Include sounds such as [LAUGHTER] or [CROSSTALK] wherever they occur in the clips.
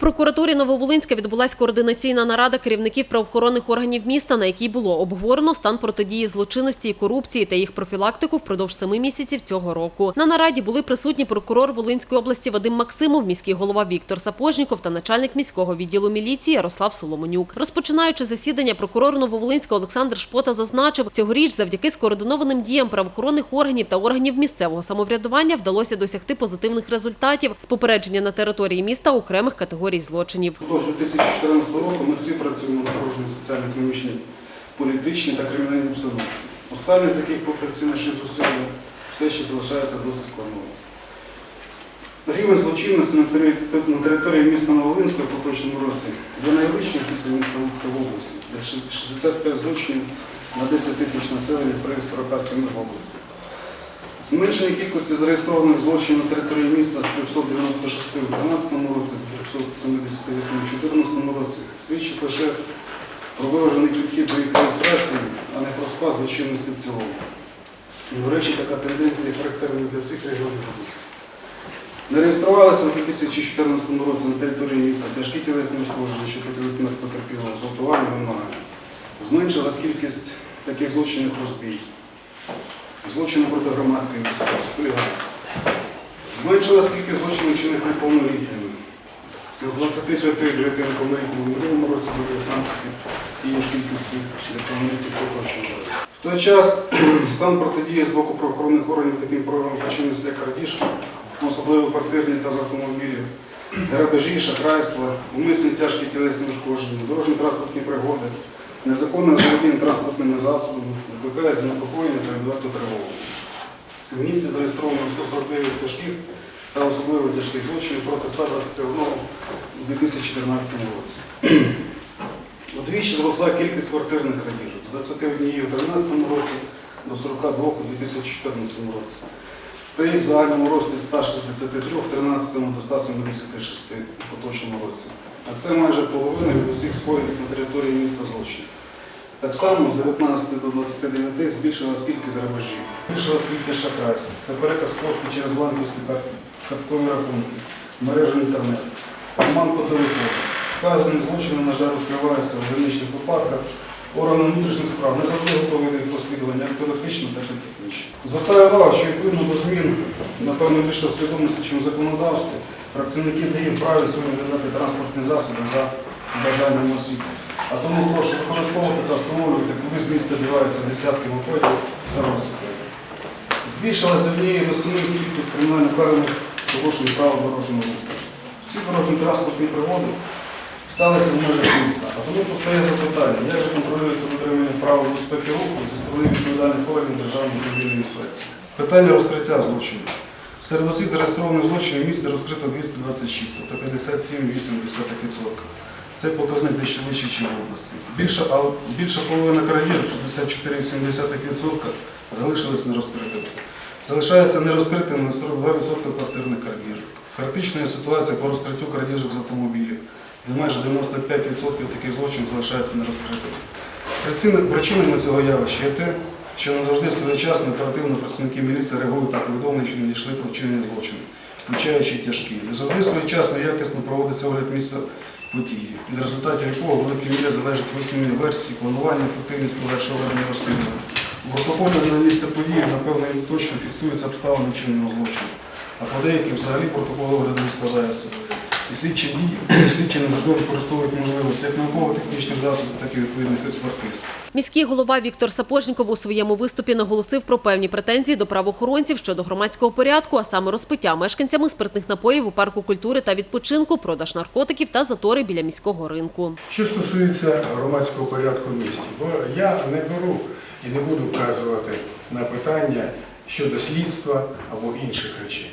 прокуратурі Нововолинська відбулась координаційна нарада керівників правоохоронних органів міста, на якій було обговорено стан протидії злочинності і корупції та їх профілактику впродовж семи місяців цього року. На нараді були присутні прокурор Волинської області Вадим Максимов, міський голова Віктор Сапожніков та начальник міського відділу міліції Ярослав Соломонюк. Розпочинаючи засідання, прокурор Нововолинська Олександр Шпота зазначив, цьогоріч завдяки скоординованим діям правоохоронних органів та органів місцевого самоврядування вдалося досягти позитивних результатів з попередження на території міста окремих категорій злочинів. Впродовж 2014 року ми всі працюємо на порушенні соціально-економічній, політичній та кримінальній обстановці. Останні з яких, попри всі наші зусилля, все ще залишається досить складною. Рівень злочинності на тери- на території міста Новолинська в поточному році є найвищим після міста Луцька в області. Це 65 злочинів на 10 тисяч населення при 47 областях. Зменшення кількості зареєстрованих злочинів на території міста з 396 у 2013 році до 378 у 2014 році свідчить лише про виважений підхід до їх реєстрації, а не про спад злочинності в цілому. І, До речі, така тенденція характерна для всіх регіонів області. Не реєструвалися у 2014 році на території міста тяжкі тілесні ушкодження, що проти смерть потерпілого, зґвалтування вимагання. Зменшилась кількість таких злочинів розбій злочини проти громадської безпеки, хуліганство. Зменшилась кількість злочинів вчинених неповнолітніми. З 25 бюлетень неповнолітніх у минулому році до 19 і ж кількості неповнолітніх у поточному році. В той час [CLEARS THROAT] стан протидії з боку правоохоронних органів таким проявам злочинності, як крадіжки, особливо квартирні та з автомобілів, грабежі, шахрайства, умисні тяжкі тілесні ушкодження, дорожні транспортні пригоди, незаконне заволодіння транспортними засобами, викликає занепокоєння та відверту тривогу. В місті зареєстровано 149 тяжких та особливо тяжких злочинів проти 121 у 2014 році. Удвічі зросла кількість квартирних крадіжок з 21 у 2013 році до 42 у 2014 році. При загальному рості 163 в 2013 до 176 у поточному році. А це майже половина від усіх скоєних на території міста злочинів. Так само з 19 до 29 збільшилась кількість грабежів, збільшилась кількість шахрайств. Це переказ коштів через банківські карткові рахунки, мережу інтернет, обман по телефону. Вказані злочини, на жаль, розкриваються в граничних випадках. Органи внутрішніх справ не завжди готові до розслідування, як теоретично, так і технічно. Звертаю увагу, що відповідно до змін, напевно, більше свідомості, ніж в законодавстві, працівники ДАІ вправі сьогодні видати транспортні засоби за бажанням осіб. А тому прошу використовувати та встановлювати, куди з міста діваються десятки виходів та велосипедів. Збільшилася однієї семи кількість кримінально караних порушень правил дорожнього руху. Всі дорожні транспортні пригоди сталися в межах міста. А тому постає запитання, як же контролюється дотримання правил безпеки руху зі сторони відповідальних органів Державної автомобільної інспекції. Питання розкриття злочинів. Серед усіх зареєстрованих злочинів місті розкрито 226, тобто 57,8%. Цей показник дещо вищий, ніж в області. Більша, а більша половина крадіжок, 64,7%, залишились нерозкритими. Залишається нерозкритими на 42% квартирних крадіжок. Критична ситуація по розкриттю крадіжок з автомобілів, де майже 95% таких злочинів залишається нерозкритими. Причинами цього явища є те, що не завжди своєчасно оперативно працівники міліції реагують на повідомлення, що надійшли про вчинення злочину, включаючи тяжкі. Не завжди своєчасно якісно проводиться огляд місця події, від результатів якого великий мірі залежить висунення версії, планування, ефективність подальшого ведення розслідування. У протоколі на місце події, напевно, точно фіксуються обставини чинного злочину, а по деяким взагалі протоколи огляду не складаються. І слідчі дії, слідчі не завжди використовують можливості як науково-технічних засобів, так і відповідних експертиз. Міський голова Віктор Сапожніков у своєму виступі наголосив про певні претензії до правоохоронців щодо громадського порядку, а саме розпиття мешканцями спиртних напоїв у парку культури та відпочинку, продаж наркотиків та затори біля міського ринку. Що стосується громадського порядку в місті, бо я не беру і не буду вказувати на питання щодо слідства або інших речей.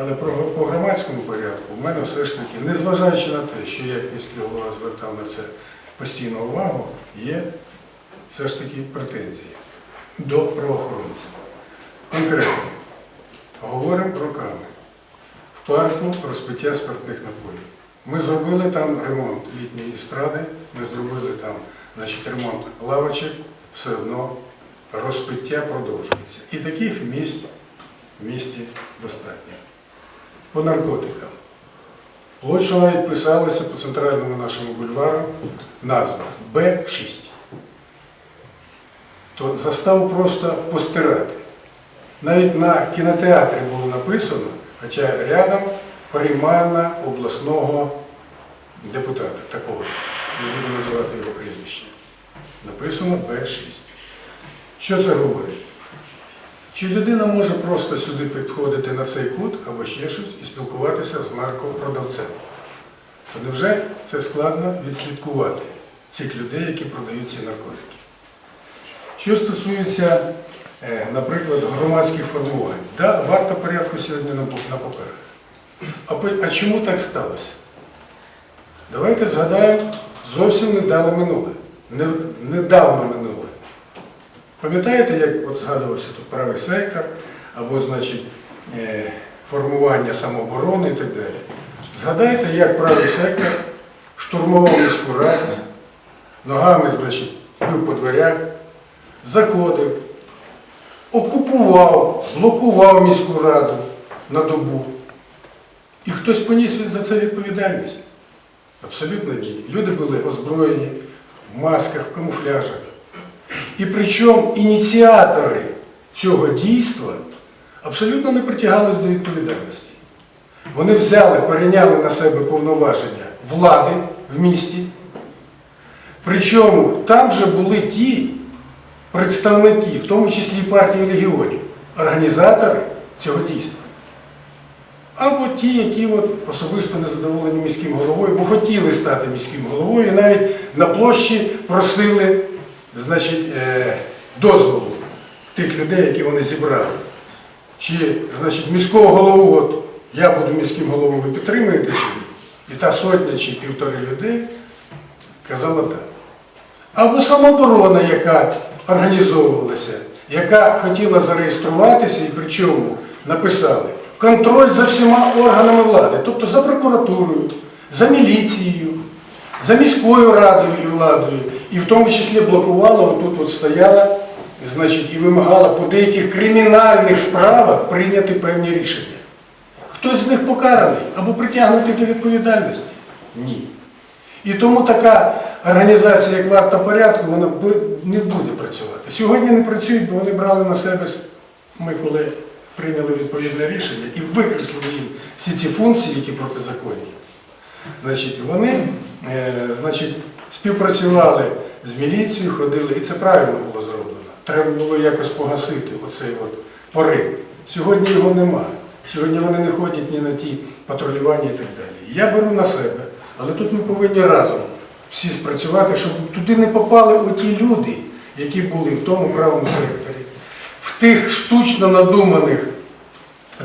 Але по громадському порядку в мене все ж таки, незважаючи на те, що я міський голова звертав на це постійну увагу, є все ж таки претензії до правоохоронців. Конкретно, говоримо про роками. В парку розпиття спиртних напоїв. Ми зробили там ремонт літньої естради, ми зробили там значить, ремонт лавочок, все одно розпиття продовжується. І таких місць в місті достатньо. По наркотикам. От що навіть писалося по центральному нашому бульвару назва Б6. То заставу просто постирати. Навіть на кінотеатрі було написано, хоча рядом приймальна обласного депутата, такого, не буду називати його прізвище. Написано Б6. Що це говорить? Чи людина може просто сюди підходити на цей кут або ще щось і спілкуватися з наркопродавцем? Невже це складно відслідкувати цих людей, які продають ці наркотики? Що стосується, е, наприклад, громадських формувань, да, варто порядку сьогодні на паперах. А, чому так сталося? Давайте згадаємо зовсім недавно минуле. Не- Недавно минуле. Пам'ятаєте, як от згадувався тут правий сектор, або, значить, е, формування самооборони і так далі. Згадайте, як правий сектор штурмував міську раду, ногами, значить, бив по дверях, заходив, окупував, блокував міську раду на добу. І хтось поніс за це відповідальність? Абсолютно ні. Люди були озброєні в масках, в камуфляжах. І причому ініціатори цього дійства абсолютно не притягались до відповідальності. Вони взяли, перейняли на себе повноваження влади в місті. Причому там же були ті представники, в тому числі партії регіонів, організатори цього дійства. Або ті, які от особисто не задоволені міським головою, бо хотіли стати міським головою, і навіть на площі просили значить, е, дозволу тих людей, які вони зібрали. Чи значить, міського голову, от я буду міським головою, ви підтримуєте чи ні? І та сотня чи півтори людей казала так. Або самооборона, яка організовувалася, яка хотіла зареєструватися і причому написали контроль за всіма органами влади, тобто за прокуратурою, за міліцією, за міською радою і владою, і в тому числі блокувала, отут от стояла, значить, і вимагала по деяких кримінальних справах прийняти певні рішення. Хтось з них покараний або притягнутий до відповідальності? Ні. І тому така організація, як варта порядку, вона не буде працювати. Сьогодні не працюють, бо вони брали на себе, ми коли прийняли відповідне рішення і викреслили їм всі ці функції, які протизаконні. Значить, вони е, значить, співпрацювали з міліцією, ходили, і це правильно було зроблено. Треба було якось погасити оцей от порив. Сьогодні його нема. Сьогодні вони не ходять ні на ті патрулювання і так далі. Я беру на себе, але тут ми повинні разом всі спрацювати, щоб туди не попали оті люди, які були в тому правому секторі, в тих штучно надуманих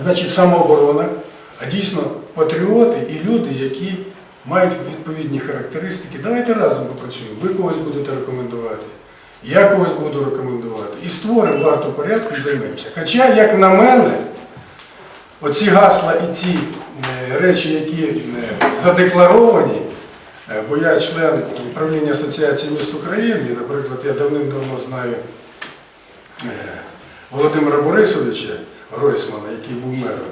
значить, самооборонах, а дійсно патріоти і люди, які мають відповідні характеристики. Давайте разом попрацюємо. Ви когось будете рекомендувати, я когось буду рекомендувати. І створимо варту порядку і займемося. Хоча, як на мене, оці гасла і ці е, речі, які е, задекларовані, е, бо я член управління Асоціації міст України, наприклад, я давним-давно знаю Володимира Борисовича Гройсмана, який був мером.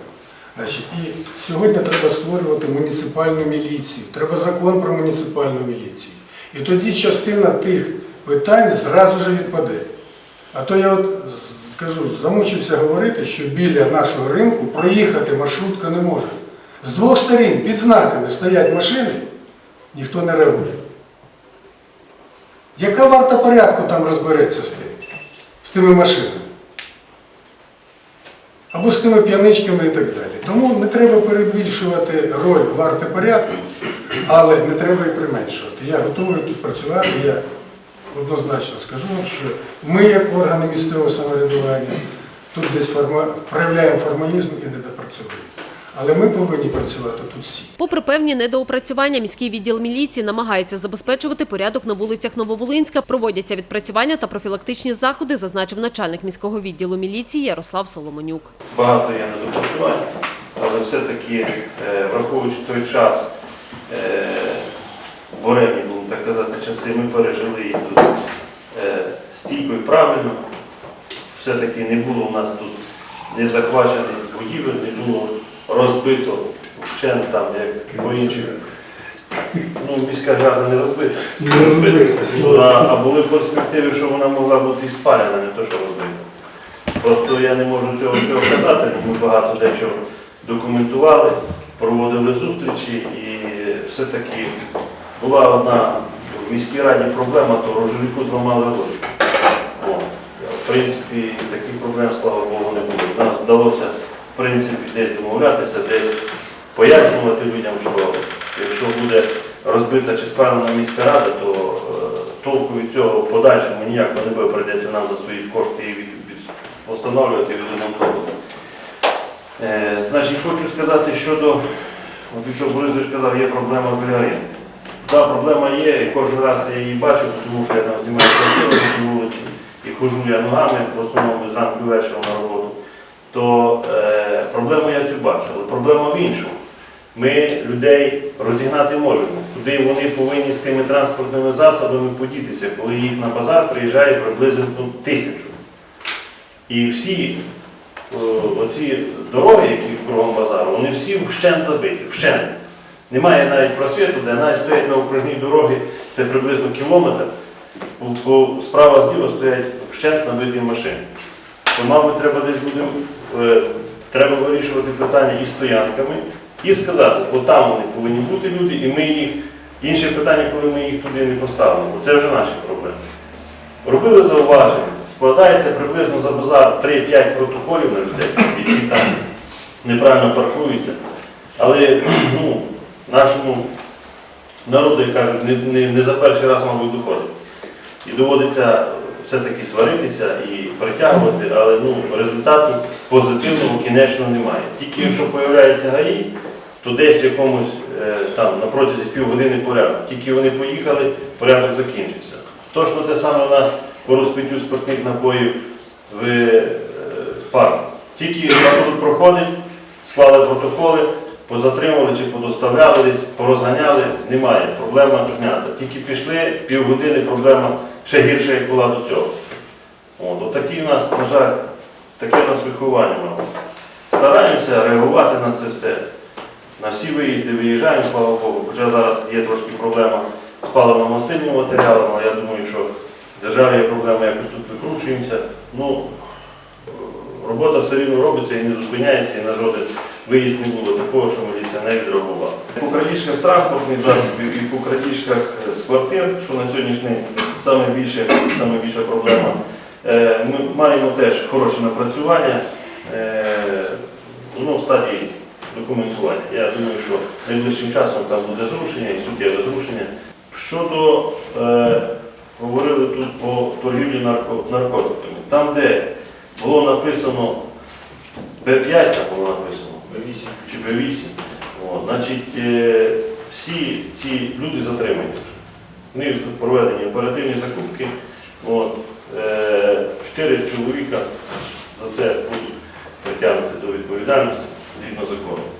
І сьогодні треба створювати муніципальну міліцію. Треба закон про муніципальну міліцію. І тоді частина тих питань зразу ж відпаде. А то я от з- кажу, замучився говорити, що біля нашого ринку проїхати маршрутка не може. З двох сторін під знаками стоять машини, ніхто не реагує. Яка варта порядку там розбереться з тим, з тими машинами? Або з тими п'яничками і так далі. Тому не треба перебільшувати роль варти порядку, але не треба і применшувати. Я готовий тут працювати. Я однозначно скажу вам, що ми, як органи місцевого самоврядування, тут десь форма... проявляємо формалізм і не допрацьовуємо. Але ми повинні працювати тут всі. Попри певні недоопрацювання, міський відділ міліції намагається забезпечувати порядок на вулицях Нововолинська. Проводяться відпрацювання та профілактичні заходи, зазначив начальник міського відділу міліції Ярослав Соломонюк. багато є недопрацювань, все-таки, е, враховуючи той час, буремні, будемо так казати, часи, ми пережили їх тут е, стійко і правильно. Все-таки не було у нас тут не захвачених будівель, не було розбито вщент там, як по інших. Ну, міська рада не розбита. Не розбита, А, а були перспективи, що вона могла бути і спалена, не то, що розбита. Просто я не можу цього всього казати, бо ми багато дечого документували, проводили зустрічі і все-таки була одна в міській раді проблема, то рожевіку зламали ложку. В принципі, таких проблем, слава Богу, не було. Нам вдалося в принципі, десь домовлятися, десь пояснювати людям, що якщо буде розбита чи спалена міська рада, то е, толку від цього подальшому ніяк не буде, прийдеться нам за свої кошти і від- від- встановлювати і відремонтовувати. Е, значить, хочу сказати щодо, от Віктор Борисович казав, є проблема ринку. Так, проблема є, і кожен раз я її бачу, тому що я там знімаю квартиру на вулиці і хожу я ногами, в основному зранку і вечором на роботу. То е, проблему я цю бачу, але проблема в іншому. Ми людей розігнати можемо. Куди вони повинні з тими транспортними засобами подітися, коли їх на базар приїжджає приблизно тисячу. І всі оці дороги, які кругом базару, вони всі вщент забиті, вщент. Немає навіть просвіту, де навіть стоять на окружній дорогі, це приблизно кілометр. По- Справа зліва стоять вщент набиті машини. То, мабуть, треба десь людям, е, треба вирішувати питання із стоянками і сказати, от там вони повинні бути люди, і ми їх. Інше питання, коли ми їх туди не поставимо, бо це вже наші проблеми. Робили зауваження, складається приблизно за базар 3-5 протоколів на людей, які там неправильно паркуються. Але ну, нашому народу, як кажуть, не, не, не за перший раз, мабуть, доходить. І доводиться все-таки сваритися і притягувати, але ну, результату позитивного кінечно немає. Тільки якщо з'являється ГАІ, то десь в якомусь е, там на протязі півгодини порядок. Тільки вони поїхали, порядок закінчився. Точно те саме у нас по розпиттю спиртних напоїв в е, парку. Тільки патруль проходить, склали протоколи, позатримували чи подоставляли десь, порозганяли, немає. Проблема знята. Тільки пішли, півгодини проблема ще гірша, як була до цього. От, отакі у нас, на жаль, таке у нас виховання. мабуть. Стараємося реагувати на це все. На всі виїзди виїжджаємо, слава Богу. Хоча зараз є трошки проблема з паливно-мастильними матеріалами, але я думаю, що в державі є проблема, якось тут викручуємося. Ну, робота все рівно робиться і не зупиняється, і на жоден виїзд не було такого, що міліція не відреагувала. По крадіжках з транспортних засобів і по крадіжках е, з квартир, що на сьогоднішній день саме більша проблема. Е, Ми маємо теж хороше напрацювання. Е, Воно в стадії документування. Я думаю, що найближчим часом там буде зрушення і суттєве зрушення. Щодо, говорили тут по торгівлі наркотиками. Там, де було написано Б5, там було написано, чи Б8, От, значить, е, всі ці люди затримані. В них проведені оперативні закупки. От, е, чотири чоловіка за це будуть притягнути до відповідальності.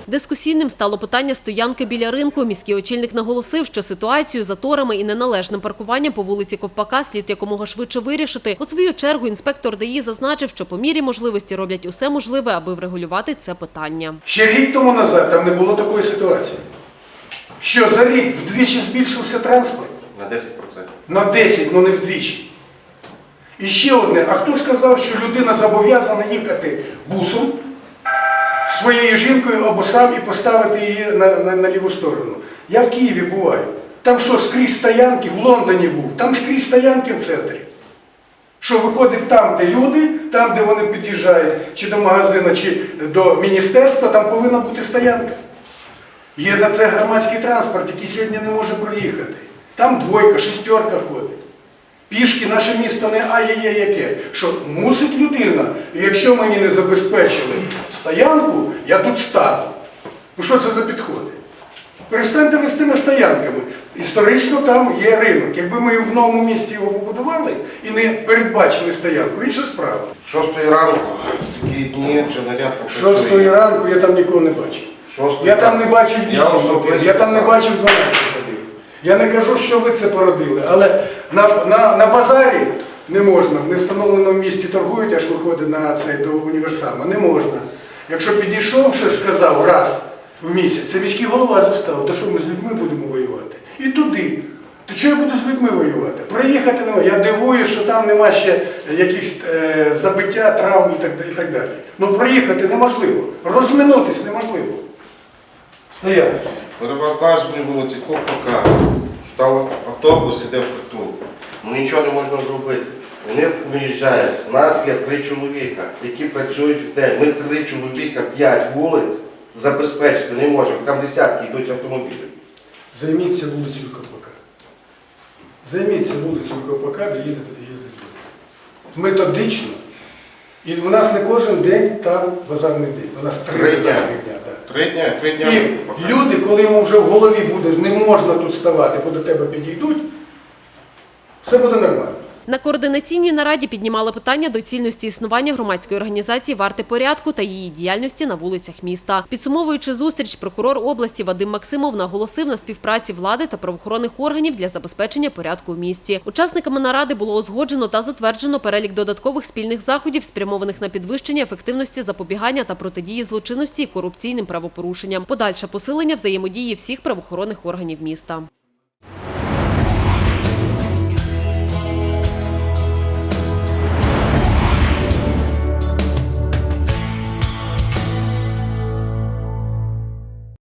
Дискусійним стало питання стоянки біля ринку. Міський очільник наголосив, що ситуацію з заторами і неналежним паркуванням по вулиці Ковпака слід якомога швидше вирішити. У свою чергу інспектор ДАІ зазначив, що по мірі можливості роблять усе можливе, аби врегулювати це питання. Ще рік тому назад там не було такої ситуації. Що за рік вдвічі збільшився транспорт? На 10%. На 10, ну не вдвічі. І ще одне, а хто сказав, що людина зобов'язана їхати бусом своєю жінкою або сам і поставити її на, на, на ліву сторону? Я в Києві буваю. Там що, скрізь стоянки, в Лондоні був, там скрізь стоянки в центрі. Що виходить там, де люди, там, де вони під'їжджають, чи до магазину, чи до міністерства, там повинна бути стоянка. Є на це громадський транспорт, який сьогодні не може проїхати. Там двойка, шестерка ходить. Пішки наше місто не ай-яй-яй яке. Що мусить людина, і якщо мені не забезпечили стоянку, я тут стану. Ну що це за підходи? Перестаньте ви з тими стоянками. Історично там є ринок. Якби ми в новому місті його побудували і не передбачили стоянку, інша справа. Шостої ранку в такі дні вже наряд Шостої ранку я там нікого не бачив. Я там не бачив Я 8 годин, я там не бачив 12 годин. Я не кажу, що ви це породили, але на, на, на базарі не можна. В невстановленому місті торгують, аж виходить на цей до універсама. Не можна. Якщо підійшов, щось сказав раз, в місяць. Це міський голова заставив. То що ми з людьми будемо воювати? І туди. То чого я буду з людьми воювати? Проїхати немає. Я дивуюсь, що там нема ще якихось е, забиття, травм і так, і так далі. Ну проїхати неможливо. Розминутись неможливо. Стояти. Мені було ці КПК. Став автобус, іде в притул. Ну нічого не можна зробити. Вони виїжджають. У нас є три чоловіка, які працюють в день. Ми три чоловіка, п'ять вулиць забезпечити не можемо. Там десятки йдуть автомобілі. Займіться вулицею КПК. Займіться вулицею КПК, де їздите їздить. Методично. І у нас не кожен день там базарний день. У нас три базарних дня. Три дня, три дня. І люди, коли йому вже в голові буде, не можна тут ставати, бо до тебе підійдуть, все буде нормально. На координаційній нараді піднімали питання доцільності існування громадської організації «Варти порядку» та її діяльності на вулицях міста. Підсумовуючи зустріч, прокурор області Вадим Максимов наголосив на співпраці влади та правоохоронних органів для забезпечення порядку в місті. Учасниками наради було узгоджено та затверджено перелік додаткових спільних заходів, спрямованих на підвищення ефективності запобігання та протидії злочинності і корупційним правопорушенням. Подальше посилення взаємодії всіх правоохоронних органів міста.